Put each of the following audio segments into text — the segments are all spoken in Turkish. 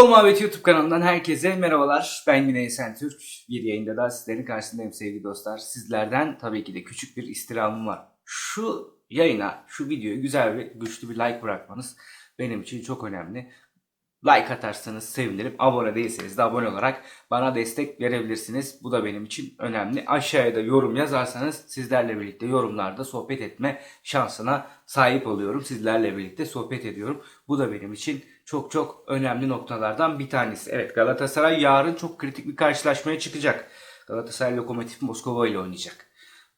Futbol Muhabbeti YouTube kanalından herkese merhabalar. Ben Güney Türk. Bir yayında da sizlerin karşısındayım sevgili dostlar. Sizlerden tabii ki de küçük bir istirhamım var. Şu yayına, şu videoya güzel ve güçlü bir like bırakmanız benim için çok önemli. Like atarsanız sevinirim. Abone değilseniz de abone olarak bana destek verebilirsiniz. Bu da benim için önemli. Aşağıya da yorum yazarsanız sizlerle birlikte yorumlarda sohbet etme şansına sahip oluyorum. Sizlerle birlikte sohbet ediyorum. Bu da benim için çok çok önemli noktalardan bir tanesi. Evet Galatasaray yarın çok kritik bir karşılaşmaya çıkacak. Galatasaray Lokomotiv Moskova ile oynayacak.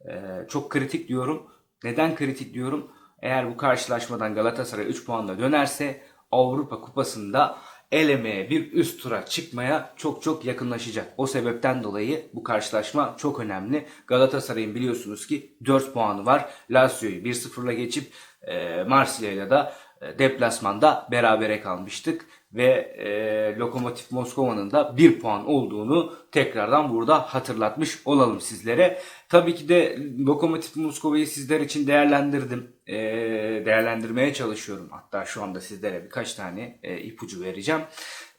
Ee, çok kritik diyorum. Neden kritik diyorum? Eğer bu karşılaşmadan Galatasaray 3 puanla dönerse Avrupa Kupası'nda elemeye bir üst tura çıkmaya çok çok yakınlaşacak. O sebepten dolayı bu karşılaşma çok önemli. Galatasaray'ın biliyorsunuz ki 4 puanı var. Lazio'yu 1-0'la geçip e, Marsilya'yla da deplasmanda berabere kalmıştık ve e, Lokomotiv Moskova'nın da 1 puan olduğunu tekrardan burada hatırlatmış olalım sizlere. Tabii ki de Lokomotiv Moskova'yı sizler için değerlendirdim. E, değerlendirmeye çalışıyorum. Hatta şu anda sizlere birkaç tane e, ipucu vereceğim.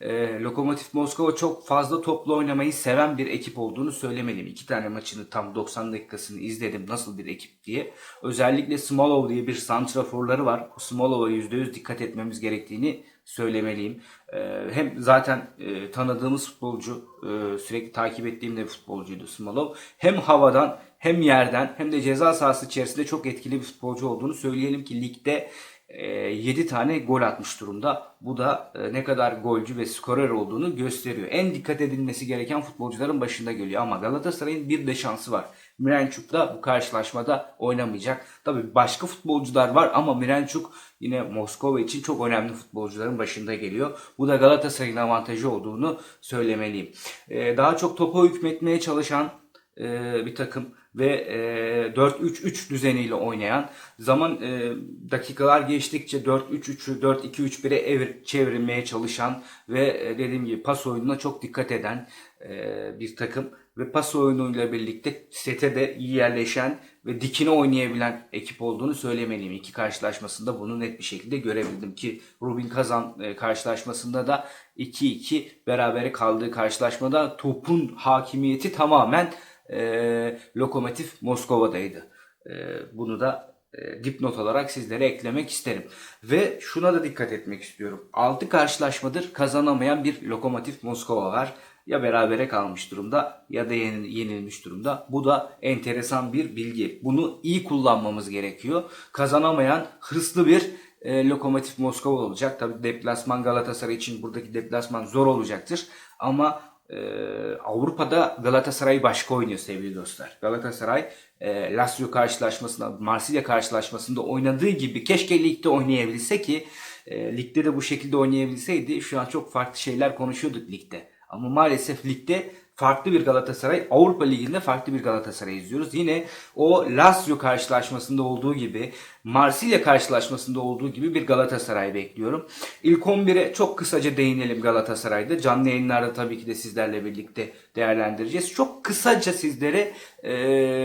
E, Lokomotiv Moskova çok fazla toplu oynamayı seven bir ekip olduğunu söylemeliyim. İki tane maçını tam 90 dakikasını izledim nasıl bir ekip diye. Özellikle Smolov diye bir santraforları var. Smolov'a %100 dikkat etmemiz gerektiğini söylemeliyim. Ee, hem zaten e, tanıdığımız futbolcu, e, sürekli takip ettiğim de futbolcuydu Smolov. Hem havadan hem yerden hem de ceza sahası içerisinde çok etkili bir futbolcu olduğunu söyleyelim ki ligde 7 tane gol atmış durumda. Bu da e, ne kadar golcü ve skorer olduğunu gösteriyor. En dikkat edilmesi gereken futbolcuların başında geliyor. Ama Galatasaray'ın bir de şansı var. Mirençuk da bu karşılaşmada oynamayacak. Tabii başka futbolcular var ama Mirençuk yine Moskova için çok önemli futbolcuların başında geliyor. Bu da Galatasaray'ın avantajı olduğunu söylemeliyim. E, Daha çok topa hükmetmeye çalışan e, bir takım ve e, 4-3-3 düzeniyle oynayan zaman e, dakikalar geçtikçe 4-3-3'ü 4-2-3-1'e evir, çevirmeye çalışan ve e, dediğim gibi pas oyununa çok dikkat eden e, bir takım ve pas oyunuyla birlikte sete de iyi yerleşen ve dikine oynayabilen ekip olduğunu söylemeliyim. İki karşılaşmasında bunu net bir şekilde görebildim ki Rubin Kazan e, karşılaşmasında da 2-2 berabere kaldığı karşılaşmada topun hakimiyeti tamamen e, Lokomotiv Moskova'daydı. E, bunu da e, dipnot olarak sizlere eklemek isterim. Ve şuna da dikkat etmek istiyorum. 6 karşılaşmadır kazanamayan bir Lokomotiv Moskova var. Ya berabere kalmış durumda ya da yenil- yenilmiş durumda. Bu da enteresan bir bilgi. Bunu iyi kullanmamız gerekiyor. Kazanamayan hırslı bir e, Lokomotiv Moskova olacak. Tabii deplasman Galatasaray için buradaki deplasman zor olacaktır. Ama e, Avrupa'da Galatasaray başka oynuyor sevgili dostlar. Galatasaray e, Lazio karşılaşmasında, Marsilya karşılaşmasında oynadığı gibi keşke ligde oynayabilse ki e, ligde de bu şekilde oynayabilseydi şu an çok farklı şeyler konuşuyorduk ligde. Ama maalesef ligde farklı bir Galatasaray, Avrupa Ligi'nde farklı bir Galatasaray izliyoruz. Yine o Lazio karşılaşmasında olduğu gibi, Marsilya karşılaşmasında olduğu gibi bir Galatasaray bekliyorum. İlk 11'e çok kısaca değinelim Galatasaray'da. Canlı yayınlarda tabii ki de sizlerle birlikte değerlendireceğiz. Çok kısaca sizlere e,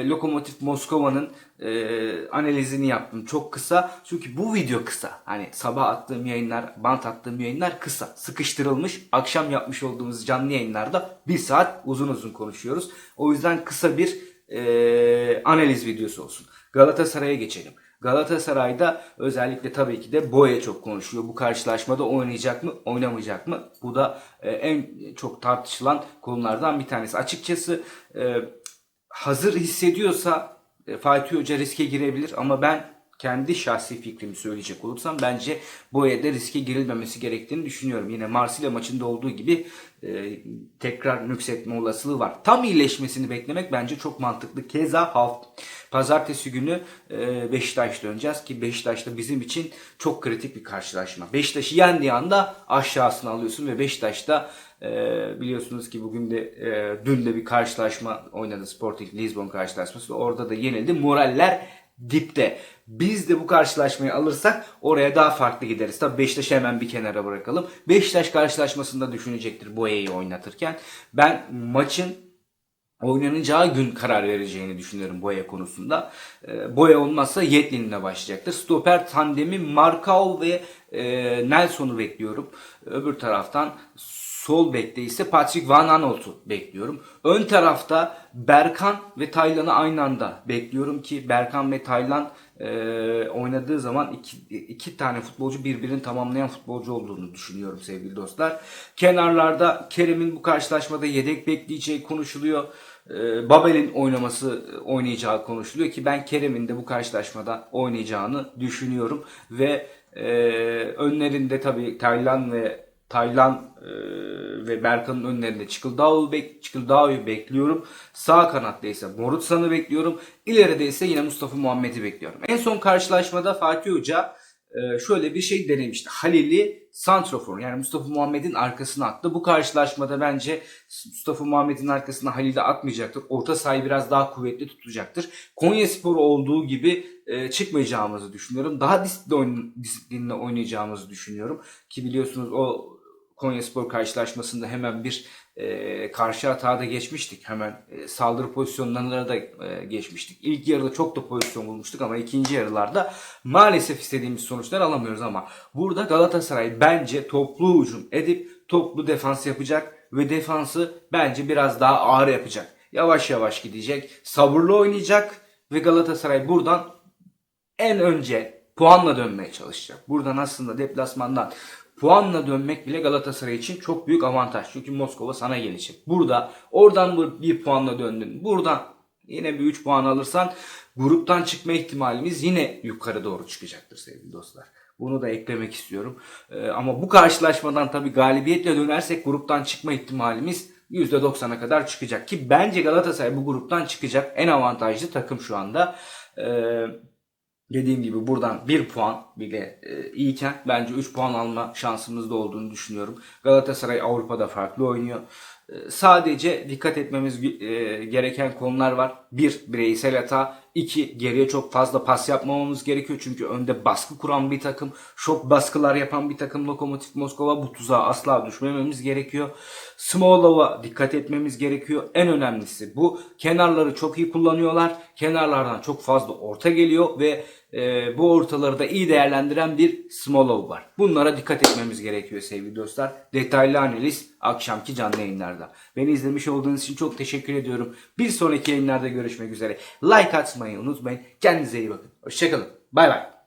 Lokomotiv Moskova'nın e, analizini yaptım. Çok kısa. Çünkü bu video kısa. Hani sabah attığım yayınlar, bant attığım yayınlar kısa. Sıkıştırılmış. Akşam yapmış olduğumuz canlı yayınlarda bir saat uzun uzun konuşuyoruz. O yüzden kısa bir e, analiz videosu olsun. Galatasaray'a geçelim. Galatasaray'da özellikle tabii ki de Boya çok konuşuyor. Bu karşılaşmada oynayacak mı, oynamayacak mı? Bu da e, en çok tartışılan konulardan bir tanesi. Açıkçası e, hazır hissediyorsa e, Fatih Hoca riske girebilir ama ben kendi şahsi fikrimi söyleyecek olursam bence Boya'da riske girilmemesi gerektiğini düşünüyorum. Yine Marsilya maçında olduğu gibi e, tekrar nüksetme olasılığı var. Tam iyileşmesini beklemek bence çok mantıklı. Keza haft pazartesi günü e, Beşiktaş'ta döneceğiz ki Beşiktaş'ta bizim için çok kritik bir karşılaşma. Beşiktaş'ı yendiği anda aşağısına alıyorsun ve Beşiktaş'ta e, biliyorsunuz ki bugün de e, dün de bir karşılaşma oynadı Sporting Lisbon karşılaşması. Orada da yenildi. Moraller dipte. Biz de bu karşılaşmayı alırsak oraya daha farklı gideriz. Tabii Beşiktaş'ı hemen bir kenara bırakalım. Beşiktaş karşılaşmasında düşünecektir Boya'yı oynatırken. Ben maçın oynanacağı gün karar vereceğini düşünüyorum Boya konusunda. E, Boya olmazsa Yetlin'le başlayacaktır. Stoper tandemi Markov ve e, Nelson'u bekliyorum. Öbür taraftan sol bekte ise Patrick Van Aanholt'u bekliyorum. Ön tarafta Berkan ve Taylan'ı aynı anda bekliyorum ki Berkan ve Taylan e, oynadığı zaman iki, iki tane futbolcu birbirini tamamlayan futbolcu olduğunu düşünüyorum sevgili dostlar. Kenarlarda Kerem'in bu karşılaşmada yedek bekleyeceği konuşuluyor. E, Babel'in oynaması oynayacağı konuşuluyor ki ben Kerem'in de bu karşılaşmada oynayacağını düşünüyorum ve e, önlerinde tabii Taylan ve Taylan e, ve Berkan'ın önlerinde Çıkıldağ'ı bek Çıkıldağ'ı bekliyorum. Sağ kanatta ise Morutsan'ı bekliyorum. İleride ise yine Mustafa Muhammed'i bekliyorum. En son karşılaşmada Fatih Hoca e, şöyle bir şey denemişti. Halil'i Santrofor yani Mustafa Muhammed'in arkasına attı. Bu karşılaşmada bence Mustafa Muhammed'in arkasına Halil'i atmayacaktır. Orta sahayı biraz daha kuvvetli tutacaktır. Konya Spor olduğu gibi e, çıkmayacağımızı düşünüyorum. Daha disiplinli oynayacağımızı düşünüyorum. Ki biliyorsunuz o Konya Spor karşılaşmasında hemen bir e, karşı hata da geçmiştik. Hemen e, saldırı pozisyonlarına da e, geçmiştik. İlk yarıda çok da pozisyon bulmuştuk ama ikinci yarılarda maalesef istediğimiz sonuçlar alamıyoruz ama burada Galatasaray bence toplu hücum edip toplu defans yapacak ve defansı bence biraz daha ağır yapacak. Yavaş yavaş gidecek, sabırlı oynayacak ve Galatasaray buradan en önce puanla dönmeye çalışacak. Buradan aslında deplasmandan puanla dönmek bile Galatasaray için çok büyük avantaj. Çünkü Moskova sana gelecek. Burada oradan bir- puanla döndün. Buradan yine bir 3 puan alırsan gruptan çıkma ihtimalimiz yine yukarı doğru çıkacaktır sevgili dostlar. Bunu da eklemek istiyorum. Ee, ama bu karşılaşmadan tabii galibiyetle dönersek gruptan çıkma ihtimalimiz %90'a kadar çıkacak. Ki bence Galatasaray bu gruptan çıkacak. En avantajlı takım şu anda. Ee, Dediğim gibi buradan 1 puan bile e, iyiyken bence 3 puan alma şansımız da olduğunu düşünüyorum. Galatasaray Avrupa'da farklı oynuyor. E, sadece dikkat etmemiz e, gereken konular var. 1. Bireysel hata. 2. Geriye çok fazla pas yapmamamız gerekiyor. Çünkü önde baskı kuran bir takım. Şok baskılar yapan bir takım Lokomotiv Moskova. Bu tuzağa asla düşmememiz gerekiyor. Smolov'a dikkat etmemiz gerekiyor. En önemlisi bu. Kenarları çok iyi kullanıyorlar. Kenarlardan çok fazla orta geliyor ve e, bu ortaları da iyi değerlendiren bir Smolov var. Bunlara dikkat etmemiz gerekiyor sevgili dostlar. Detaylı analiz akşamki canlı yayınlarda. Beni izlemiş olduğunuz için çok teşekkür ediyorum. Bir sonraki yayınlarda görüşmek üzere. Like atmayı unutmayın. Kendinize iyi bakın. Hoşçakalın. Bay bay.